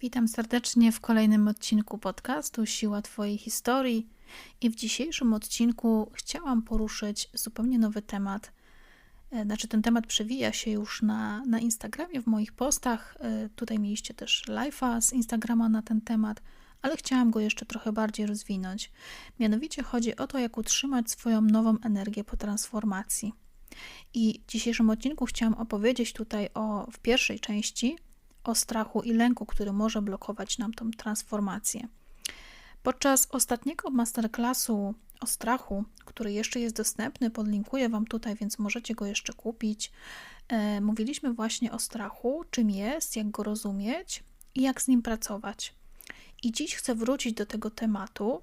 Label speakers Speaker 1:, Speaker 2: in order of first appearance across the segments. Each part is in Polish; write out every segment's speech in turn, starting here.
Speaker 1: Witam serdecznie w kolejnym odcinku podcastu Siła Twojej historii. I w dzisiejszym odcinku chciałam poruszyć zupełnie nowy temat. E, znaczy, ten temat przewija się już na, na Instagramie, w moich postach. E, tutaj mieliście też live'a z Instagrama na ten temat, ale chciałam go jeszcze trochę bardziej rozwinąć. Mianowicie chodzi o to, jak utrzymać swoją nową energię po transformacji. I w dzisiejszym odcinku chciałam opowiedzieć tutaj o, w pierwszej części o strachu i lęku, który może blokować nam tą transformację. Podczas ostatniego masterclassu o strachu, który jeszcze jest dostępny, podlinkuję Wam tutaj, więc możecie go jeszcze kupić. E, mówiliśmy właśnie o strachu, czym jest, jak go rozumieć i jak z nim pracować. I dziś chcę wrócić do tego tematu,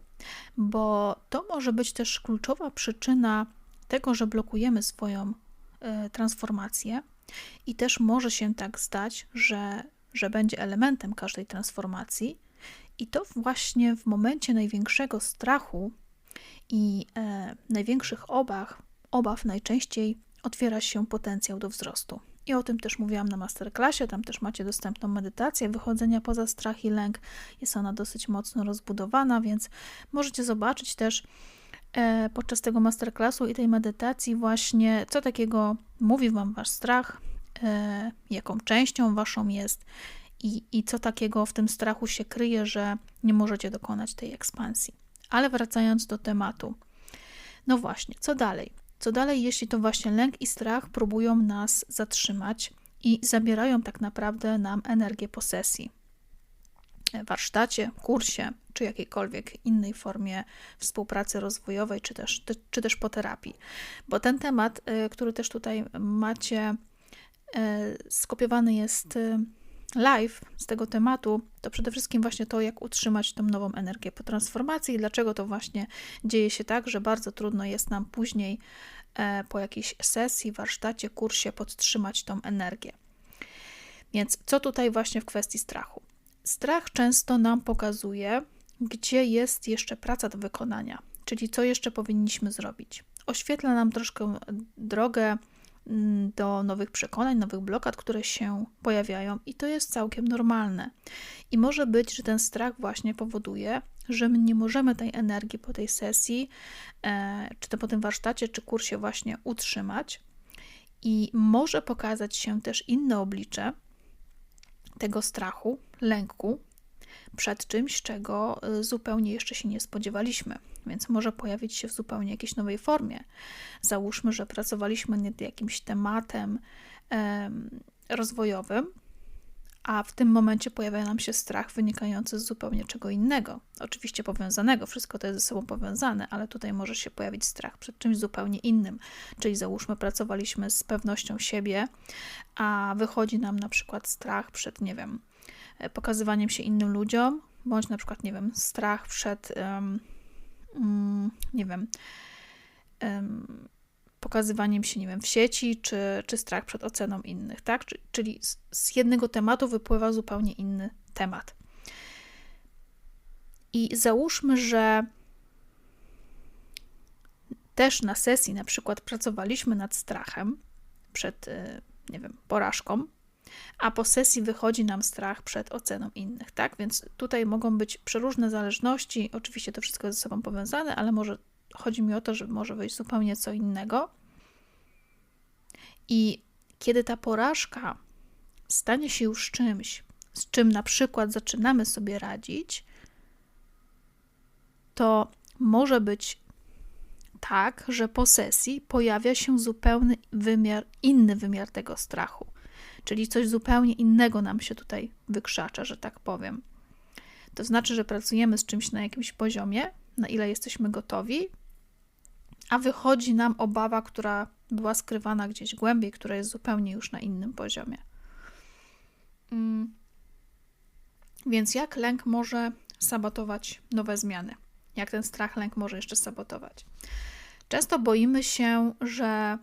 Speaker 1: bo to może być też kluczowa przyczyna tego, że blokujemy swoją e, transformację. I też może się tak zdać, że że będzie elementem każdej transformacji, i to właśnie w momencie największego strachu i e, największych obaw, obaw najczęściej otwiera się potencjał do wzrostu. I o tym też mówiłam na masterclassie, tam też macie dostępną medytację wychodzenia poza strach i lęk. Jest ona dosyć mocno rozbudowana, więc możecie zobaczyć też e, podczas tego masterclassu i tej medytacji właśnie, co takiego mówi Wam Wasz strach, jaką częścią waszą jest i, i co takiego w tym strachu się kryje, że nie możecie dokonać tej ekspansji. Ale wracając do tematu. No właśnie, co dalej? Co dalej, jeśli to właśnie lęk i strach próbują nas zatrzymać i zabierają tak naprawdę nam energię posesji? warsztacie, kursie, czy jakiejkolwiek innej formie współpracy rozwojowej, czy też, czy też po terapii. Bo ten temat, e, który też tutaj macie E, skopiowany jest e, live z tego tematu, to przede wszystkim właśnie to, jak utrzymać tą nową energię po transformacji i dlaczego to właśnie dzieje się tak, że bardzo trudno jest nam później e, po jakiejś sesji, warsztacie, kursie podtrzymać tą energię. Więc co tutaj właśnie w kwestii strachu? Strach często nam pokazuje, gdzie jest jeszcze praca do wykonania, czyli co jeszcze powinniśmy zrobić. Oświetla nam troszkę drogę do nowych przekonań, nowych blokad, które się pojawiają, i to jest całkiem normalne. I może być, że ten strach właśnie powoduje, że my nie możemy tej energii po tej sesji, e, czy to po tym warsztacie, czy kursie właśnie utrzymać. I może pokazać się też inne oblicze tego strachu, lęku, przed czymś, czego y, zupełnie jeszcze się nie spodziewaliśmy, więc może pojawić się w zupełnie jakiejś nowej formie. Załóżmy, że pracowaliśmy nad jakimś tematem rozwojowym, a w tym momencie pojawia nam się strach wynikający z zupełnie czego innego. Oczywiście powiązanego, wszystko to jest ze sobą powiązane, ale tutaj może się pojawić strach przed czymś zupełnie innym. Czyli załóżmy, pracowaliśmy z pewnością siebie, a wychodzi nam na przykład strach przed, nie wiem, pokazywaniem się innym ludziom, bądź na przykład, nie wiem, strach przed, um, nie wiem, um, pokazywaniem się, nie wiem, w sieci, czy, czy strach przed oceną innych, tak? Czyli z, jednego tematu wypływa zupełnie inny temat. I załóżmy, że też na sesji na przykład pracowaliśmy nad strachem przed, y, nie wiem, porażką, a po sesji wychodzi nam strach przed oceną innych, tak? Więc tutaj mogą być przeróżne zależności, oczywiście to wszystko jest ze sobą powiązane, ale może chodzi mi o to, że może wyjść zupełnie co innego. I kiedy ta porażka stanie się już czymś, z czym na przykład zaczynamy sobie radzić, to może być tak, że po sesji pojawia się zupełny wymiar, inny wymiar tego strachu czyli coś zupełnie innego nam się tutaj wykrzacza, że tak powiem. To znaczy, że pracujemy z czymś na jakimś poziomie, na ile jesteśmy gotowi, a wychodzi nam obawa, która była skrywana gdzieś głębiej, która jest zupełnie już na innym poziomie. Mm. Więc jak lęk może sabotować nowe zmiany? Jak ten strach, lęk może jeszcze sabotować? Często boimy się, że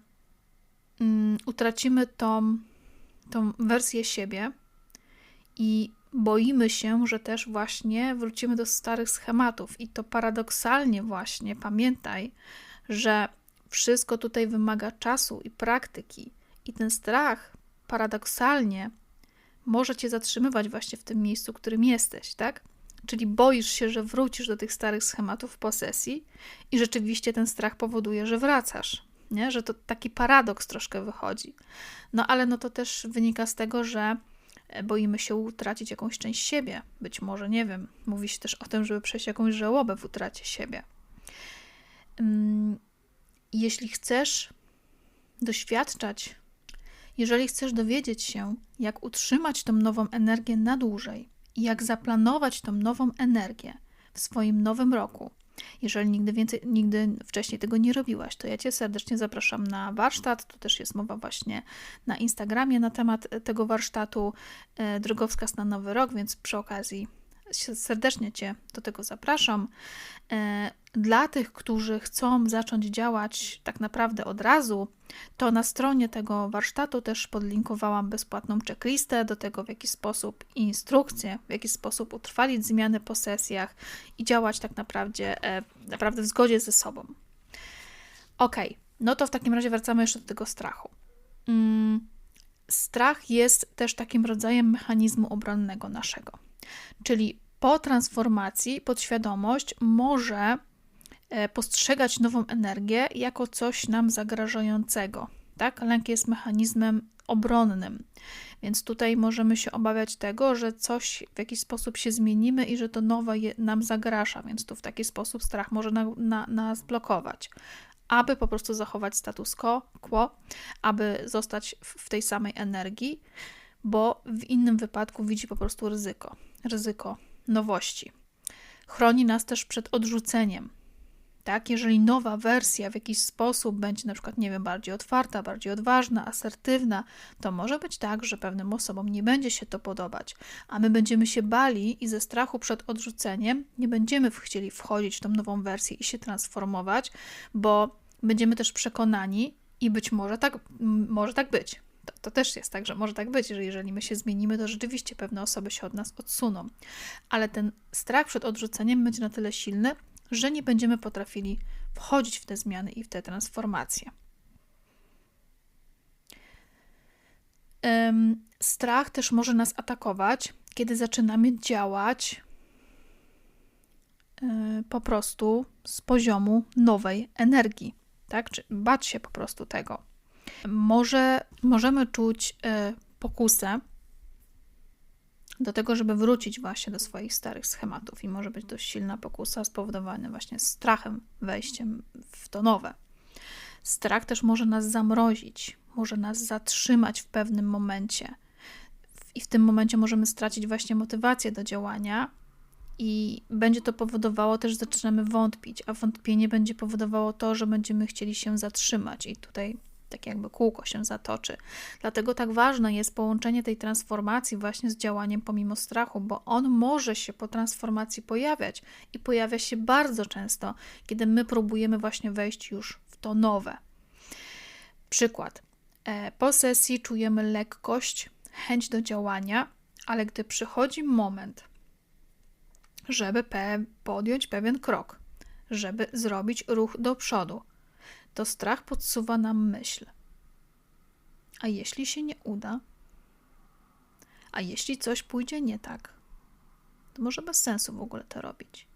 Speaker 1: mm, utracimy tą tą wersję siebie i boimy się, że też właśnie wrócimy do starych schematów. I to paradoksalnie, właśnie pamiętaj, że wszystko tutaj wymaga czasu i praktyki. I ten strach paradoksalnie może cię zatrzymywać właśnie w tym miejscu, w którym jesteś, tak? Czyli boisz się, że wrócisz do tych starych schematów posesji i rzeczywiście ten strach powoduje, że wracasz, nie? Że to taki paradoks troszkę wychodzi. No ale no to też wynika z tego, że e, boimy się utracić jakąś część siebie. Być może, nie wiem, mówi się też o tym, żeby przejść jakąś żałobę w utracie siebie. Mm, jeśli chcesz doświadczać, jeżeli chcesz dowiedzieć się, jak utrzymać tą nową energię na dłużej i jak zaplanować tą nową energię w swoim nowym roku, jeżeli nigdy, więcej, nigdy wcześniej tego nie robiłaś, to ja Cię serdecznie zapraszam na warsztat. Tu też jest mowa właśnie na Instagramie na temat tego warsztatu e, Drogowska na Nowy Rok, więc przy okazji serdecznie Cię do tego zapraszam. Dla tych, którzy chcą zacząć działać tak naprawdę od razu, to na stronie tego warsztatu też podlinkowałam bezpłatną checklistę do tego, w jaki sposób instrukcję, w jaki sposób utrwalić zmiany po sesjach i działać tak naprawdę, e, naprawdę w zgodzie ze sobą. Ok, no to w takim razie wracamy jeszcze do tego strachu. Mm, strach jest też takim rodzajem mechanizmu obronnego naszego. Czyli po transformacji podświadomość może postrzegać nową energię jako coś nam zagrażającego. Tak? Lęk jest mechanizmem obronnym, więc tutaj możemy się obawiać tego, że coś w jakiś sposób się zmienimy i że to nowe nam zagraża, więc tu w taki sposób strach może na, na, nas blokować. Aby po prostu zachować status quo, aby zostać w tej samej energii, bo w innym wypadku widzi po prostu ryzyko ryzyko nowości. Chroni nas też przed odrzuceniem. Tak, jeżeli nowa wersja w jakiś sposób będzie na przykład, nie wiem, bardziej otwarta, bardziej odważna, asertywna, to może być tak, że pewnym osobom nie będzie się to podobać, a my będziemy się bali i ze strachu przed odrzuceniem nie będziemy chcieli wchodzić w tą nową wersję i się transformować, bo będziemy też przekonani i być może tak, może tak być, to, to, też jest tak, że może tak być, że jeżeli my się zmienimy, to rzeczywiście pewne osoby się od nas odsuną. Ale ten strach przed odrzuceniem będzie na tyle silny, że nie będziemy potrafili wchodzić w te zmiany i w te transformacje. Strach też może nas atakować, kiedy zaczynamy działać e, po prostu z poziomu nowej energii, tak? Czy bać się po prostu tego. Może możemy czuć y, pokusę do tego, żeby wrócić właśnie do swoich starych schematów i może być dość silna pokusa spowodowana właśnie strachem, wejściem w to nowe. Strach też może nas zamrozić, może nas zatrzymać w pewnym momencie. I w tym momencie możemy stracić właśnie motywację do działania, i będzie to powodowało też, że zaczynamy wątpić, a wątpienie będzie powodowało to, że będziemy chcieli się zatrzymać. I tutaj tak jakby kółko się zatoczy. Dlatego tak ważne jest połączenie tej transformacji właśnie z działaniem pomimo strachu, bo on może się po transformacji pojawiać i pojawia się bardzo często, kiedy my próbujemy właśnie wejść już w to nowe. Przykład. E, po sesji czujemy lekkość, chęć do działania, ale gdy przychodzi moment, żeby podjąć pewien krok, żeby zrobić ruch do przodu, to strach podsuwa nam myśl. A jeśli się nie uda? A jeśli coś pójdzie nie tak? To może bez sensu w ogóle to robić.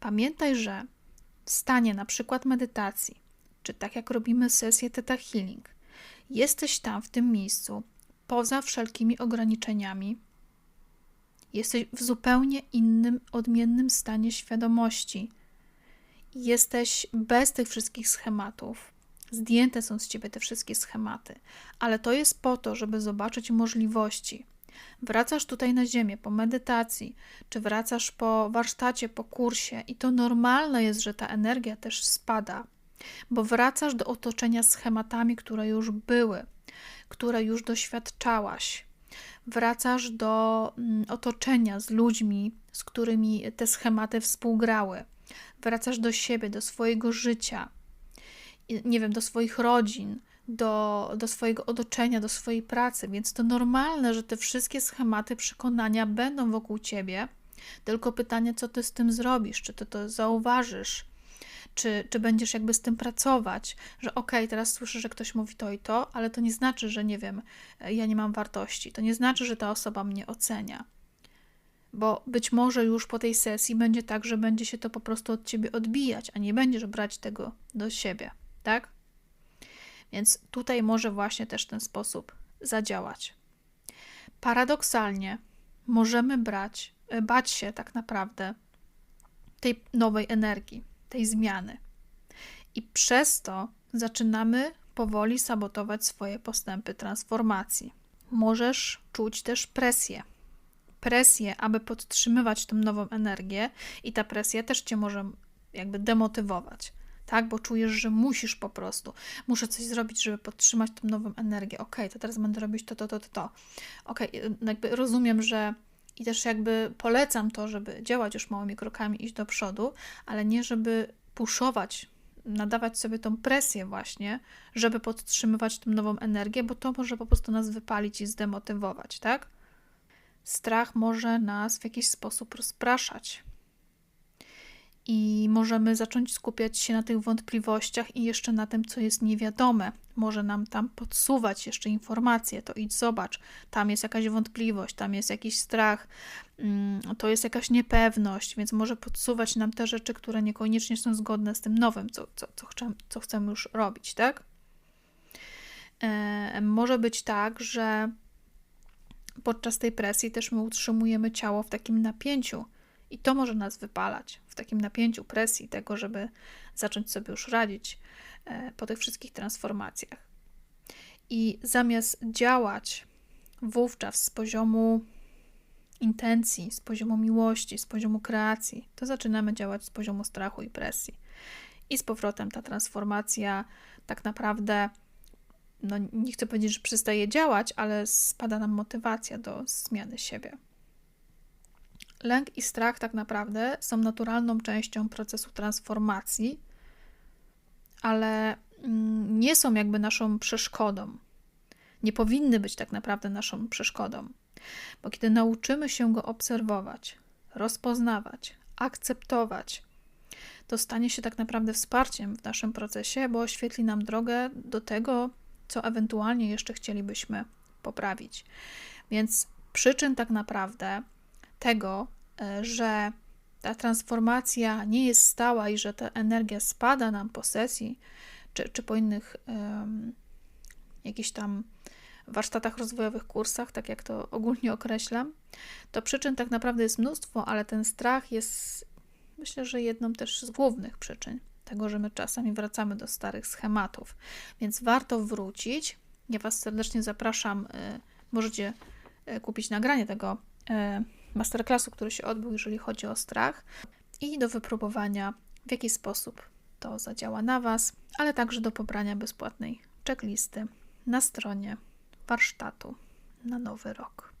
Speaker 1: Pamiętaj, że w stanie na przykład medytacji, czy tak jak robimy sesję Theta Healing, jesteś tam w tym miejscu, poza wszelkimi ograniczeniami, jesteś w zupełnie innym, odmiennym stanie świadomości – jesteś bez tych wszystkich schematów. Zdjęte są z ciebie te wszystkie schematy, ale to jest po to, żeby zobaczyć możliwości. Wracasz tutaj na ziemię po medytacji, czy wracasz po warsztacie, po kursie, i to normalne jest, że ta energia też spada, bo wracasz do otoczenia schematami, które już były, które już doświadczałaś. Wracasz do mm, otoczenia z ludźmi, z którymi te schematy współgrały wracasz do siebie, do swojego życia, nie wiem, do swoich rodzin, do, do swojego otoczenia, do swojej pracy, więc to normalne, że te wszystkie schematy przekonania będą wokół ciebie. Tylko pytanie, co ty z tym zrobisz? Czy ty to zauważysz? Czy, czy będziesz jakby z tym pracować, że okej, okay, teraz słyszę, że ktoś mówi to i to, ale to nie znaczy, że nie wiem, ja nie mam wartości. To nie znaczy, że ta osoba mnie ocenia. Bo być może już po tej sesji będzie tak, że będzie się to po prostu od ciebie odbijać, a nie będziesz brać tego do siebie, tak? Więc tutaj może właśnie też ten sposób zadziałać. Paradoksalnie możemy brać, e, bać się tak naprawdę tej nowej energii, tej zmiany. I przez to zaczynamy powoli sabotować swoje postępy transformacji. Możesz czuć też presję. Presję, aby podtrzymywać tę nową energię, i ta presja też cię może jakby demotywować tak? Bo czujesz, że musisz po prostu, muszę coś zrobić, żeby podtrzymać tę nową energię. Ok, to teraz będę robić to, to, to, to, to. Ok, jakby rozumiem, że i też jakby polecam to, żeby działać już małymi krokami, iść do przodu, ale nie żeby puszować, nadawać sobie tą presję właśnie, żeby podtrzymywać tę nową energię, bo to może po prostu nas wypalić i zdemotywować, tak? Strach może nas w jakiś sposób rozpraszać, i możemy zacząć skupiać się na tych wątpliwościach i jeszcze na tym, co jest niewiadome. Może nam tam podsuwać jeszcze informacje, to idź zobacz, tam jest jakaś wątpliwość, tam jest jakiś strach, mm, to jest jakaś niepewność, więc może podsuwać nam te rzeczy, które niekoniecznie są zgodne z tym nowym, co, co, co, co chcemy już robić, tak? E, może być tak, że podczas tej presji też my utrzymujemy ciało w takim napięciu, i to może nas wypalać w takim napięciu, presji tego, żeby zacząć sobie już radzić e, po tych wszystkich transformacjach. I zamiast działać wówczas z poziomu intencji, z poziomu miłości, z poziomu kreacji, to zaczynamy działać z poziomu strachu i presji. I z powrotem ta transformacja tak naprawdę, no nie chcę powiedzieć, że przestaje działać, ale spada nam motywacja do zmiany siebie. Lęk i strach tak naprawdę są naturalną częścią procesu transformacji, ale mm, nie są jakby naszą przeszkodą. Nie powinny być tak naprawdę naszą przeszkodą, bo kiedy nauczymy się go obserwować, rozpoznawać, akceptować, to stanie się tak naprawdę wsparciem w naszym procesie, bo oświetli nam drogę do tego, co ewentualnie jeszcze chcielibyśmy poprawić. Więc przyczyn tak naprawdę tego, e, że ta transformacja nie jest stała i że ta energia spada nam po sesji, czy, czy po innych um, jakichś tam warsztatach rozwojowych, kursach, tak jak to ogólnie określam, to przyczyn tak naprawdę jest mnóstwo, ale ten strach jest, myślę, że jedną też z głównych przyczyn tego, że my czasami wracamy do starych schematów. Więc warto wrócić. Ja Was serdecznie zapraszam. Y, możecie y, kupić nagranie tego y, masterclassu, który się odbył, jeżeli chodzi o strach, i do wypróbowania, w jaki sposób to zadziała na Was, ale także do pobrania bezpłatnej checklisty na stronie warsztatu na nowy rok.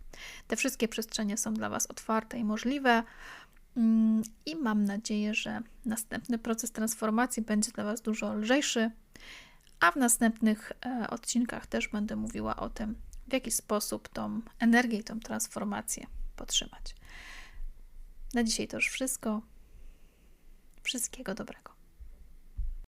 Speaker 1: Te wszystkie przestrzenie są dla Was otwarte i możliwe. Mm, I mam nadzieję, że następny proces transformacji będzie dla Was dużo lżejszy, a w następnych e, odcinkach też będę mówiła o tym, w jaki sposób tą energię i tą transformację podtrzymać. Na dzisiaj to już wszystko. Wszystkiego dobrego.